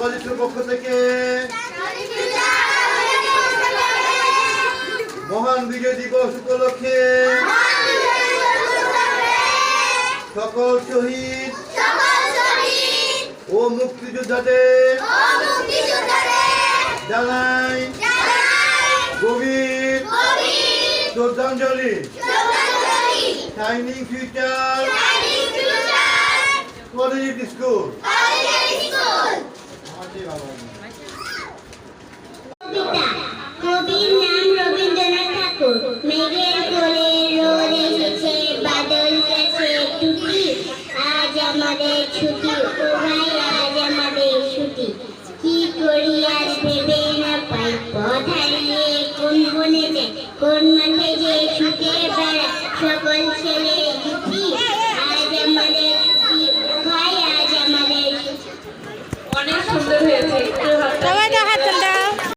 কলেজের পক্ষ থেকে। মহান বিজয় দিবস উপলক্ষে সকল শহীদ ও মুক্তিযোদ্ধাদের জানাই গভীর শ্রদ্ধাঞ্জলি। শাইনিং ফিউচার কলেজ স্কুল আজ আমাদের কি কোন কোন মাঠে যে ছুটে বেড়া সকল ছেলে ছুটি আজ আমাদের ছুটি ও ভাই আজ আমাদের ছুটি অনেক সুন্দর হয়েছে।